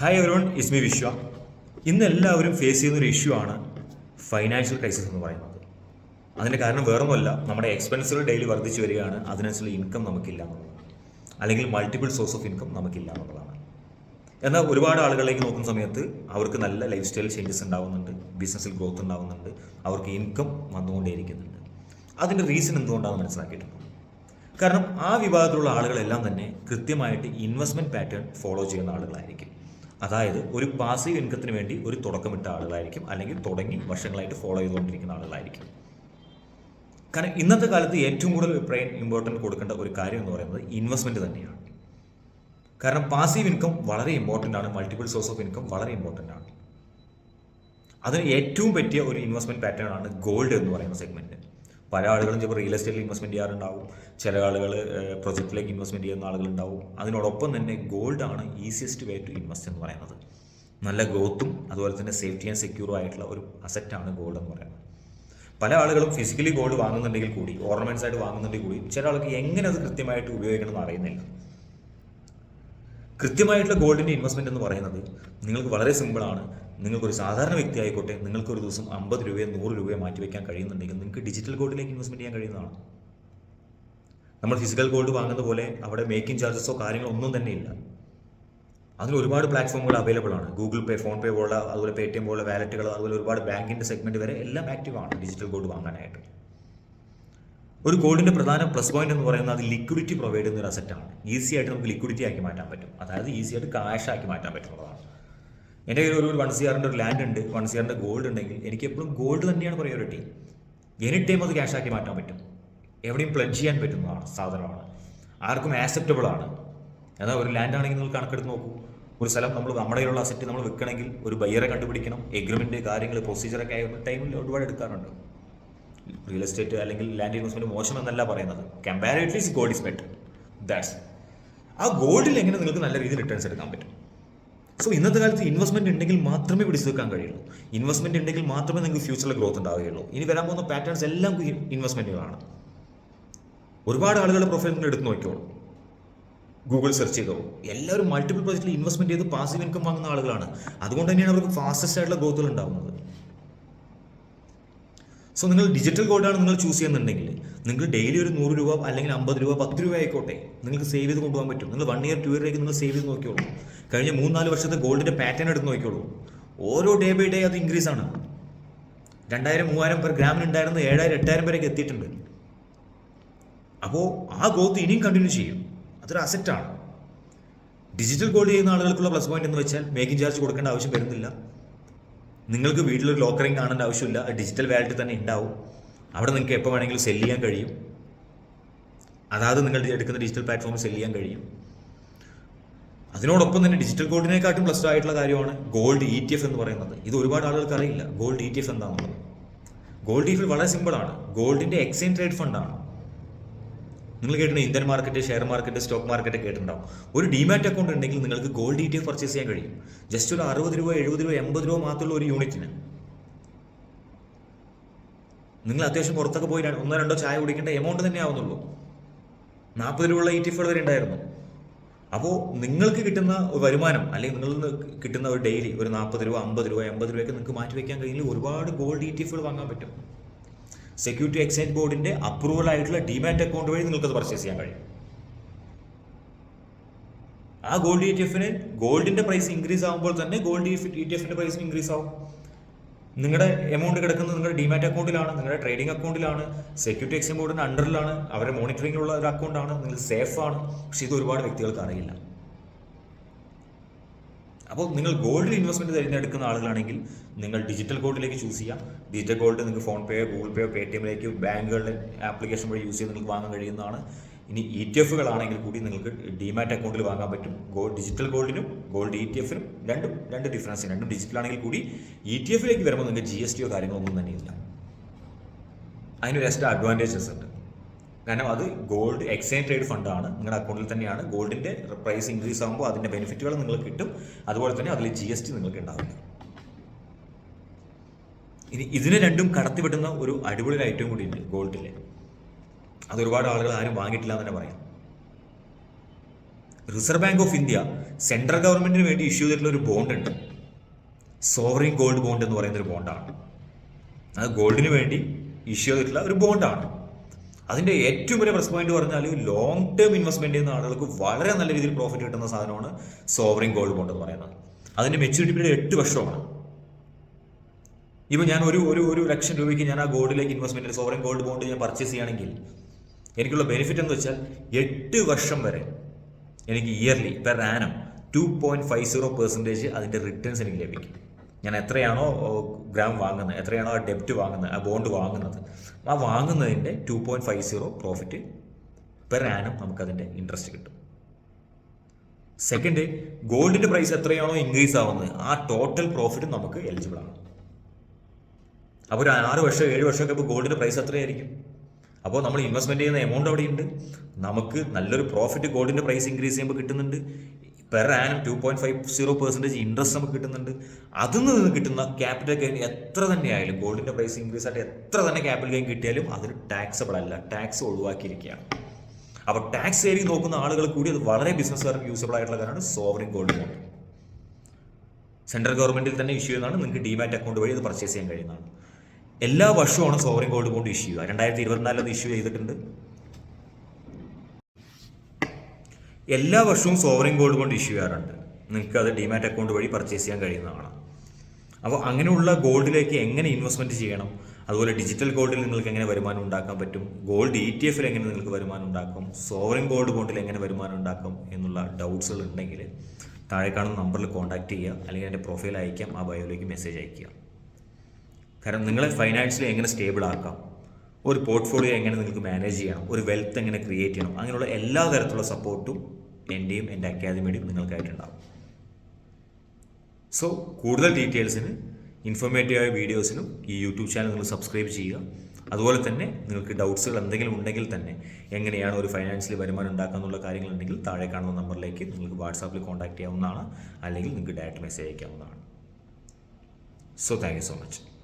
Hi everyone is me Vishwa ഇന്ന് എല്ലാവരും face ചെയ്യുന്ന ഒരു ഇഷ്യൂ ആണ് ഫൈനാൻഷ്യൽ ക്രൈസിസ് എന്ന് പറയുന്നത്. അതിന്റെ കാരണം വേറൊന്നുമല്ല നമ്മുടെ എക്സ്പെൻസുകൾ ഡെയിലി വർദ്ധിച്ചു വരികയാണ് അതിനനുസരിച്ചുള്ള ഇൻകം നമുക്കില്ല അല്ലെങ്കിൽ മൾട്ടിപ്പിൾ സോഴ്സ് ഓഫ് ഇൻകം നമുക്കില്ല എന്നുള്ളതാണ്. എന്നാൽ ഒരുപാട് ആളുകളിലേക്ക് നോക്കുന്ന സമയത്ത് അവർക്ക് നല്ല ലൈഫ് സ്റ്റൈൽ ചേഞ്ചസ് ഉണ്ടാവുന്നുണ്ട് ബിസിനസ്സിൽ ഗ്രോത്ത് ഉണ്ടാവുന്നുണ്ട് അവർക്ക് ഇൻകം വന്നുകൊണ്ടേയിരിക്കുന്നുണ്ട്. അതിന്റെ റീസൺ എന്തുകൊണ്ടാണെന്ന് മനസ്സിലാക്കിയിട്ടുണ്ട്? കാരണം ആ വിഭാഗത്തിലുള്ള ആളുകളെല്ലാം തന്നെ കൃത്യമായിട്ട് ഇൻവെസ്റ്റ്മെന്റ് പാറ്റേൺ ഫോളോ ചെയ്യുന്ന ആളുകളായിരിക്കും. അതായത് ഒരു പാസീവ് ഇൻകത്തിന് വേണ്ടി ഒരു തുടക്കമിട്ട ആളുകളായിരിക്കും അല്ലെങ്കിൽ തുടങ്ങി വർഷങ്ങളായിട്ട് ഫോളോ ചെയ്തുകൊണ്ടിരിക്കുന്ന ആളുകളായിരിക്കും. കാരണം ഇന്നത്തെ കാലത്ത് ഏറ്റവും കൂടുതൽ ബ്രെയിൻ ഇമ്പോർട്ടന്റ് കൊടുക്കേണ്ട ഒരു കാര്യം എന്ന് പറയുന്നത് ഇൻവെസ്റ്റ്മെന്റ് തന്നെയാണ്. കാരണം പാസീവ് ഇൻകം വളരെ ഇമ്പോർട്ടന്റ് ആണ് മൾട്ടിപ്പിൾ സോഴ്സ് ഓഫ് ഇൻകം വളരെ ഇമ്പോർട്ടന്റ് ആണ്. അതിന് ഏറ്റവും പറ്റിയ ഒരു ഇൻവെസ്റ്റ്മെന്റ് പാറ്റേൺ ആണ് ഗോൾഡ് എന്ന് പറയുന്ന സെഗ്മെന്റ് പല ആളുകളും ചിലപ്പോൾ റിയൽ എസ്റ്റേറ്റിൽ ഇൻവെസ്റ്റ്മെന്റ് ചെയ്യാറുണ്ടാവും. ചില ആളുകൾ പ്രൊജക്റ്റിലേക്ക് ഇൻവെസ്റ്റ്മെന്റ് ചെയ്യുന്ന ആളുകളുണ്ടാവും. അതിനോടൊപ്പം തന്നെ ഗോൾഡ് ആണ് ഈസിയസ്റ്റ് വേ ടു ഇൻവെസ്റ്റ് എന്ന് പറയുന്നത്. നല്ല ഗ്രോത്തും അതുപോലെ തന്നെ സേഫ്റ്റി ആൻഡ് സെക്യൂറും ആയിട്ടുള്ള ഒരു അസറ്റാണ് ഗോൾഡ് എന്ന് പറയുന്നത്. പല ആളുകളും ഫിസിക്കലി ഗോൾഡ് വാങ്ങുന്നുണ്ടെങ്കിൽ കൂടി ഓർണമെന്റ്സ് ആയിട്ട് വാങ്ങുന്നുണ്ടെങ്കിൽ കൂടി ചില ആൾക്ക് എങ്ങനെ അത് കൃത്യമായിട്ട് ഉപയോഗിക്കണമെന്ന് അറിയുന്നില്ല. കൃത്യമായിട്ടുള്ള ഗോൾഡിന്റെ ഇൻവെസ്റ്റ്മെന്റ് എന്ന് പറയുന്നത് നിങ്ങൾക്ക് വളരെ സിമ്പിളാണ് നിങ്ങൾക്കൊരു സാധാരണ വ്യക്തി ആയിക്കോട്ടെ നിങ്ങൾക്ക് ഒരു ദിവസം അമ്പത് രൂപയോ നൂറ് രൂപയോ മാറ്റി വയ്ക്കാൻ കഴിയുന്നുണ്ടെങ്കിൽ നിങ്ങൾക്ക് ഡിജിറ്റൽ ഗോൾഡിലേക്ക് ഇൻവെസ്റ്റ്മെന്റ് ചെയ്യാൻ കഴിയുന്നതാണ്. നമ്മൾ ഫിസിക്കൽ ഗോൾഡ് വാങ്ങുന്ന പോലെ അവിടെ മേക്കിംഗ് ചാർജസോ കാര്യങ്ങളോ ഒന്നും തന്നെ ഇല്ല. അതിൽ ഒരുപാട് പ്ലാറ്റ്ഫോമുകൾ അവൈലബിൾ ആണ്. ഗൂഗിൾ പേ ഫോൺ പേ പോലുള്ള അതുപോലെ പേ ടി എം പോലുള്ള വാലറ്റുകൾ അതുപോലെ ഒരുപാട് ബാങ്കിന്റെ സെഗ്മെന്റ് വരെ എല്ലാം ആക്റ്റീവ് ആണ് ഡിജിറ്റൽ ഗോൾഡ് വാങ്ങാനായിട്ട്. ഒരു ഗോൾഡിന്റെ പ്രധാന പ്ലസ് പോയിന്റ് എന്ന് പറയുന്നത് അത് ലിക്വിഡിറ്റി പ്രൊവൈഡ് ചെയ്യുന്ന ഒരു അസറ്റാണ് ഈസി ആയിട്ട് നമുക്ക് ലിക്വിഡിറ്റി ആക്കി മാറ്റാൻ പറ്റും. അതായത് ഈസി ആയിട്ട് കാഷ് ആക്കി മാറ്റാൻ പറ്റുന്നതാണ്. എന്റെ കയ്യിൽ ഒരു വൺ സി ആറിന്റെ ഒരു ലാൻഡ് ഉണ്ട് വൺ സി ആറിന്റെ ഗോൾഡ് ഉണ്ടെങ്കിൽ എനിക്ക് എപ്പോഴും ഗോൾഡ് തന്നെയാണ് പ്രയോറിറ്റി എനി ടൈം അത് ക്യാഷ് ആക്കി മാറ്റാൻ പറ്റും. എവിടെയും പ്ലഡ് ചെയ്യാൻ പറ്റുന്നതാണ് സാധനമാണ് ആർക്കും ആക്സെപ്റ്റബിൾ ആണ്. എന്നാൽ ഒരു ലാൻഡ് ആണെങ്കിൽ നിങ്ങൾ കണക്കെടുത്ത് നോക്കൂ. ഒരു സ്ഥലം നമ്മൾ നമ്മുടെ കയ്യിലുള്ള അസറ്റ് നമ്മൾ വിൽക്കണമെങ്കിൽ ഒരു ബയ്യറെ കണ്ടുപിടിക്കണം. എഗ്രിമെന്റ് കാര്യങ്ങൾ പ്രൊസീജിയറൊക്കെ ആയിരുന്നു ടൈമിൽ ഒരുപാട് എടുക്കാറുണ്ട്. റിയൽ എസ്റ്റേറ്റ് അല്ലെങ്കിൽ ലാൻഡ് ഇൻവെസ്റ്റ്മെന്റ് മോശം എന്നല്ല പറയുന്നത്. Comparatively gold is better that's ആ ഗോൾഡിൽ എങ്ങനെ നിങ്ങൾക്ക് നല്ല രീതിയിൽ റിട്ടേൺസ് എടുക്കാൻ പറ്റും? സോ ഇന്നത്തെ കാലത്ത് ഇൻവെസ്റ്റ്മെന്റ് ഉണ്ടെങ്കിൽ മാത്രമേ പിടിച്ചു നിൽക്കാൻ കഴിയുള്ളൂ. ഇൻവെസ്റ്റ്മെന്റ് ഉണ്ടെങ്കിൽ മാത്രമേ നിങ്ങൾക്ക് ഫ്യൂച്ചറിൽ ഗ്രോത്ത് ഉണ്ടാവുകയുള്ളൂ. ഇനി വരാൻ പോകുന്ന പാറ്റേൺസ് എല്ലാം ഇൻവെസ്റ്റ്മെന്റുകളാണ് ഒരുപാട് ആളുകളുടെ പ്രൊഫൈൽ നിങ്ങൾ എടുത്ത് നോക്കിയോളൂ ഗൂഗിൾ സെർച്ച് ചെയ്തോ. എല്ലാവരും മൾട്ടിപ്പിൾ പ്രോജക്റ്റിൽ ഇൻവെസ്റ്റ്മെന്റ് ചെയ്ത് പാസീവ് ഇൻകം വാങ്ങുന്ന ആളുകളാണ്. അതുകൊണ്ട് തന്നെയാണ് അവർക്ക് ഫാസ്റ്റസ്റ്റ് ആയിട്ടുള്ള ഗ്രോത്തുകൾ ഉണ്ടാവുന്നത്. സോ നിങ്ങൾ ഡിജിറ്റൽ ഗോൾഡാണ് നിങ്ങൾ ചൂസ് ചെയ്യുന്നുണ്ടെങ്കിൽ നിങ്ങൾ ഡെയിലി ഒരു നൂറ് രൂപ അല്ലെങ്കിൽ അമ്പത് രൂപ പത്ത് രൂപ ആയിക്കോട്ടെ നിങ്ങൾക്ക് സേവ് ചെയ്ത് കൊണ്ടുപോകാൻ പറ്റും. നിങ്ങൾ വൺ ഇയർ ടു ഇയറിലേക്ക് നിങ്ങൾ സേവ് ചെയ്ത് നോക്കിയോളൂ കഴിഞ്ഞ മൂന്നാൽ വർഷത്തെ ഗോൾഡിന്റെ പാറ്റേൺ എടുത്ത് നോക്കിയോളൂ ഓരോ ഡേ ബൈ ഡേ അത് ഇൻക്രീസ് ആണ്. രണ്ടായിരം മൂവായിരം പെർ ഗ്രാമിന് ഉണ്ടായിരുന്നു ഏഴായിരം എട്ടായിരം വരെയൊക്കെ എത്തിയിട്ടുണ്ട്. അപ്പോൾ ആ ഗ്രോത്ത് ഇനിയും കണ്ടിന്യൂ ചെയ്യും. അതൊരു അസറ്റാണ് ഡിജിറ്റൽ ഗോൾഡ് ചെയ്യുന്ന ആളുകൾക്കുള്ള പ്ലസ് പോയിന്റ് എന്ന് വെച്ചാൽ മേക്കിംഗ് ചാർജ് കൊടുക്കേണ്ട ആവശ്യം വരുന്നില്ല. നിങ്ങൾക്ക് വീട്ടിലൊരു ലോക്കറിങ് കാണേണ്ട ആവശ്യമില്ല. ഡിജിറ്റൽ വാലറ്റ് തന്നെ ഉണ്ടാവും. അവിടെ നിങ്ങൾക്ക് എപ്പോൾ വേണമെങ്കിലും സെല്ല് ചെയ്യാൻ കഴിയും. അതായത് നിങ്ങൾ എടുക്കുന്ന ഡിജിറ്റൽ പ്ലാറ്റ്ഫോമിൽ സെല്ല് ചെയ്യാൻ കഴിയും. അതിനോടൊപ്പം തന്നെ ഡിജിറ്റൽ ഗോൾഡിനെക്കാട്ടും പ്ലസ് ആയിട്ടുള്ള കാര്യമാണ് ഗോൾഡ് ഇ ടി എഫ് എന്ന് പറയുന്നത്. ഇത് ഒരുപാട് ആളുകൾക്ക് അറിയില്ല. ഗോൾഡ് ഇ ടി എഫ് എന്താണെന്നുള്ളത് ഗോൾഡ് ഇ എഫ് വളരെ സിമ്പിളാണ് ഗോൾഡിന്റെ എക്സ്ചേഞ്ച് റേറ്റ് ഫണ്ടാണ് നിങ്ങൾ കേട്ടിട്ടുണ്ട് Indian market share market stock market കേട്ടിട്ടുണ്ടാവും. ഒരു ഡിമാറ്റ് അക്കൗണ്ട് ഉണ്ടെങ്കിൽ നിങ്ങൾക്ക് gold E T F purchase ചെയ്യാൻ കഴിയും. ജസ്റ്റ് ഒരു അറുപത് രൂപ എഴുപത് രൂപ എൺപത് രൂപ മാത്രമുള്ള ഒരു യൂണിറ്റിന് നിങ്ങൾ അത്യാവശ്യം പുറത്തൊക്കെ പോയി ഒന്നോ രണ്ടോ ചായ കുടിക്കേണ്ട എമൗണ്ട് തന്നെ ആവുന്നുള്ളൂ. നാൽപ്പത് രൂപയുള്ള ഇ ടി എഫുകൾ വരെ ഉണ്ടായിരുന്നു. അപ്പോൾ നിങ്ങൾക്ക് കിട്ടുന്ന വരുമാനം അല്ലെങ്കിൽ നിങ്ങളിൽ നിന്ന് കിട്ടുന്ന ഒരു ഡെയിലി ഒരു നാൽപ്പത് രൂപ അമ്പത് രൂപ എൺപത് രൂപയൊക്കെ നിങ്ങൾക്ക് മാറ്റി വയ്ക്കാൻ കഴിയില്ല ഒരുപാട് ഗോൾഡ് ഇ ടി എഫുകൾ വാങ്ങാൻ പറ്റും. സെക്യൂരിറ്റി എക്സ്ചേഞ്ച് ബോർഡിന്റെ അപ്രൂവൽ ആയിട്ടുള്ള ഡിമാറ്റ് അക്കൗണ്ട് വഴി നിങ്ങൾക്ക് അത് പർച്ചേസ് ചെയ്യാൻ കഴിയും. ആ ഗോൾഡ് ഇ ടി എഫിന് ഗോൾഡിന്റെ പ്രൈസ് ഇൻക്രീസ് ആകുമ്പോൾ തന്നെ ഗോൾഡ് ഇ ടി എഫിന്റെ പ്രൈസും ഇൻക്രീസ് ആവും. നിങ്ങളുടെ എമൗണ്ട് കിടക്കുന്നത് നിങ്ങളുടെ ഡിമാറ്റ് അക്കൗണ്ടിലാണ് നിങ്ങളുടെ ട്രേഡിംഗ് അക്കൗണ്ടിലാണ് സെക്യൂരിറ്റി എക്സ്ചേഞ്ച് ബോർഡിന്റെ അണ്ടറിലാണ് അവരെ മോണിറ്ററിംഗിലുള്ള ഒരു അക്കൗണ്ടാണ് നിങ്ങൾ സേഫ് ആണ്. പക്ഷെ ഇത് ഒരുപാട് വ്യക്തികൾക്ക് അറിയില്ല. അപ്പോൾ നിങ്ങൾ ഗോൾഡിൽ ഇൻവെസ്റ്റ്മെന്റ് തിരഞ്ഞെടുക്കുന്ന ആളുകളാണെങ്കിൽ നിങ്ങൾ ഡിജിറ്റൽ ഗോൾഡിലേക്ക് ചൂസ് ചെയ്യാം. ഡിജിറ്റൽ ഗോൾഡ് നിങ്ങൾക്ക് ഫോൺ പേ ഗൂഗിൾ പേയോ പേ ടി എമ്മിലേക്ക് ബാങ്കുകളുടെ ആപ്ലിക്കേഷൻ വഴി യൂസ് ചെയ്ത് നിങ്ങൾക്ക് വാങ്ങാൻ കഴിയുന്നതാണ്. ഇനി ഇ ടി എഫുകളാണെങ്കിൽ കൂടി നിങ്ങൾക്ക് ഡിമാറ്റ് അക്കൗണ്ടിൽ വാങ്ങാൻ പറ്റും. ഗോൾഡ് ഡിജിറ്റൽ ഗോൾഡിനും ഗോൾഡ് ഇ ടി എഫിനും രണ്ടും രണ്ട് ഡിഫറൻസ് രണ്ടും ഡിജിറ്റൽ ആണെങ്കിൽ കൂടി ഇ ടി എഫിലേക്ക് വരുമ്പോൾ നിങ്ങൾക്ക് ജി എസ് ടിയോ കാര്യങ്ങളോ ഒന്നും തന്നെ ഇല്ല. അതിനൊരു എക്സ്ട്രാ അഡ്വാന്റേജസ് ഉണ്ട്. കാരണം അത് ഗോൾഡ് എക്സ്ചേഞ്ച് ട്രേഡ് ഫണ്ടാണ് നിങ്ങളുടെ അക്കൗണ്ടിൽ തന്നെയാണ് ഗോൾഡിന്റെ പ്രൈസ് ഇൻക്രീസ് ആകുമ്പോൾ അതിന്റെ ബെനിഫിറ്റുകൾ നിങ്ങൾക്ക് കിട്ടും. അതുപോലെ തന്നെ അതിൽ ജി എസ് ടി നിങ്ങൾക്ക് ഉണ്ടാവില്ല ഇനി ഇതിനെ രണ്ടും കടത്തിവിടുന്ന ഒരു അടിപൊളി ഐറ്റം കൂടി ഉണ്ട് ഗോൾഡിലെ അത് ഒരുപാട് ആളുകൾ ആരും വാങ്ങിയിട്ടില്ല എന്ന് തന്നെ പറയാം. Reserve Bank of India central ഗവൺമെന്റിന് വേണ്ടി ഇഷ്യൂ ചെയ്തിട്ടുള്ള ഒരു ബോണ്ട് ഉണ്ട്. സോവറിൻ ഗോൾഡ് ബോണ്ട് എന്ന് പറയുന്ന ഒരു ബോണ്ടാണ് അത് ഗോൾഡിന് വേണ്ടി ഇഷ്യൂ ചെയ്തിട്ടുള്ള ഒരു ബോണ്ടാണ് അതിന്റെ ഏറ്റവും വലിയ പ്രശ്നം എന്ന് പറഞ്ഞാൽ ലോങ് ടേം ഇൻവെസ്റ്റ്മെന്റ് ചെയ്യുന്ന ആളുകൾക്ക് വളരെ നല്ല രീതിയിൽ പ്രോഫിറ്റ് കിട്ടുന്ന സാധനമാണ് സോവറിൻ ഗോൾഡ് ബോണ്ട് എന്ന് പറയുന്നത്. അതിന്റെ മെച്യൂരിറ്റി പീരീഡ് എട്ട് വർഷമാണ്. ഇപ്പോൾ ഞാൻ ഒരു ഒരു ഒരു ലക്ഷം രൂപയ്ക്ക് ഞാൻ ആ ഗോൾഡിലേക്ക് ഇൻവെസ്റ്റ്മെന്റ് സോവറിൻ ഗോൾഡ് ബോണ്ട് ഞാൻ പർച്ചേസ് ചെയ്യുകയാണെങ്കിൽ എനിക്കുള്ള ബെനിഫിറ്റ് എന്ന് വെച്ചാൽ എട്ട് വർഷം വരെ എനിക്ക് yearly per annum two point five zero percentage അതിന്റെ റിട്ടേൺസ് എനിക്ക് ലഭിക്കും. ഞാൻ എത്രയാണോ ഗ്രാം വാങ്ങുന്നത് എത്രയാണോ ആ ഡെപ്റ്റ് വാങ്ങുന്നത് ആ ബോണ്ട് വാങ്ങുന്നത് ആ വാങ്ങുന്നതിന്റെ two point five zero profit per annum നമുക്കതിന്റെ interest കിട്ടും. സെക്കൻഡ് ഗോൾഡിന്റെ പ്രൈസ് എത്രയാണോ ഇൻക്രീസ് ആവുന്നത് ആ ടോട്ടൽ പ്രോഫിറ്റ് നമുക്ക് എലിജിബിൾ ആണ്. അപ്പോൾ ഒരു ആറ് വർഷം ഏഴ് വർഷമൊക്കെ ഇപ്പോൾ ഗോൾഡിന്റെ പ്രൈസ് എത്രയായിരിക്കും? അപ്പോൾ നമ്മൾ ഇൻവെസ്റ്റ്മെന്റ് ചെയ്യുന്ന എമൗണ്ട് അവിടെയുണ്ട്. നമുക്ക് നല്ലൊരു പ്രോഫിറ്റ് ഗോൾഡിന്റെ പ്രൈസ് ഇൻക്രീസ് ചെയ്യുമ്പോൾ കിട്ടുന്നുണ്ട്. Per annum two point five zero percentage interest നമുക്ക് കിട്ടുന്നുണ്ട്. അതിൽ നിന്ന് കിട്ടുന്ന ക്യാപിറ്റൽ ഗെയിൻ എത്ര തന്നെ ആയാലും ഗോൾഡിന്റെ പ്രൈസ് ഇൻക്രീസ് ആയിട്ട് എത്ര തന്നെ ക്യാപിറ്റൽ ഗെയിൻ കിട്ടിയാലും അതിൽ ടാക്സബിൾ അല്ല ടാക്സ് ഒഴിവാക്കിയിരിക്കുകയാണ്. അപ്പോൾ ടാക്സ് സേവിങ് നോക്കുന്ന ആളുകൾ കൂടി അത് വളരെ ബിസിനസ്സുകാർക്ക് യൂസബിൾ ആയിട്ടുള്ള കാര്യമാണ് സോവറിൻ ഗോൾഡ് ബോണ്ട് സെൻട്രൽ ഗവൺമെന്റിൽ തന്നെ ഇഷ്യൂ ചെയ്യുന്നതാണ് നിങ്ങൾക്ക് ഡിമാറ്റ് അക്കൗണ്ട് വഴി അത് പർച്ചേസ് ചെയ്യാൻ കഴിയുന്നതാണ്. എല്ലാ വർഷവുമാണ് സോവറിൻ ഗോൾഡ് ബോണ്ട് ഇഷ്യൂ ചെയ്യുക. രണ്ടായിരത്തി ഇരുപത്തിനാലിൽ അത് ഇഷ്യൂ ചെയ്തിട്ടുണ്ട്. എല്ലാ വർഷവും സോവറിൻ ഗോൾഡ് ബോണ്ട് ഇഷ്യൂ ചെയ്യാറുണ്ട്. നിങ്ങൾക്ക് അത് ഡിമാറ്റ് അക്കൗണ്ട് വഴി പർച്ചേസ് ചെയ്യാൻ കഴിയുന്നതാണ് അപ്പോൾ അങ്ങനെയുള്ള ഗോൾഡിലേക്ക് എങ്ങനെ ഇൻവെസ്റ്റ്മെന്റ് ചെയ്യണം? അതുപോലെ ഡിജിറ്റൽ ഗോൾഡിൽ നിങ്ങൾക്ക് എങ്ങനെ വരുമാനം ഉണ്ടാക്കാൻ പറ്റും? ഗോൾഡ് ഇ ടി എഫിൽ എങ്ങനെ നിങ്ങൾക്ക് വരുമാനം ഉണ്ടാക്കും? സോവറിൻ ഗോൾഡ് ബോണ്ടിൽ എങ്ങനെ വരുമാനം ഉണ്ടാക്കും? എന്നുള്ള ഡൗട്ട്സുകൾ ഉണ്ടെങ്കിൽ താഴെ കാണുന്ന നമ്പറിൽ കോൺടാക്ട് ചെയ്യുക. അല്ലെങ്കിൽ എന്റെ പ്രൊഫൈൽ അയക്കാം ആ ബയോയിലേക്ക് മെസ്സേജ് അയക്കുക കാരണം നിങ്ങളെ ഫൈനാൻഷ്യലി എങ്ങനെ സ്റ്റേബിൾ ആക്കാം? ഒരു പോർട്ട്ഫോളിയോ എങ്ങനെ നിങ്ങൾക്ക് മാനേജ് ചെയ്യണം ഒരു വെൽത്ത് എങ്ങനെ ക്രിയേറ്റ് ചെയ്യണം അങ്ങനെയുള്ള എല്ലാ തരത്തിലുള്ള സപ്പോർട്ടും എന്റെയും എന്റെ അക്കാദമിയുടെയും നിങ്ങൾക്കായിട്ടുണ്ടാവും. സോ കൂടുതൽ ഡീറ്റെയിൽസിന് ഇൻഫോർമേറ്റീവായ വീഡിയോസിനും ഈ യൂട്യൂബ് ചാനൽ നിങ്ങൾ സബ്സ്ക്രൈബ് ചെയ്യുക. അതുപോലെ തന്നെ നിങ്ങൾക്ക് ഡൗട്ട്സുകൾ എന്തെങ്കിലും ഉണ്ടെങ്കിൽ തന്നെ എങ്ങനെയാണ് ഒരു ഫൈനാൻഷ്യൽ വരുമാനം ഉണ്ടാക്കുക എന്നുള്ള കാര്യങ്ങളുണ്ടെങ്കിൽ താഴെ കാണുന്ന നമ്പറിലേക്ക് നിങ്ങൾക്ക് വാട്സാപ്പിൽ കോൺടാക്ട് ചെയ്യാവുന്നതാണ്. അല്ലെങ്കിൽ നിങ്ങൾക്ക് ഡയറക്റ്റ് മെസ്സേജ് അയക്കാവുന്നതാണ്. So thank you so much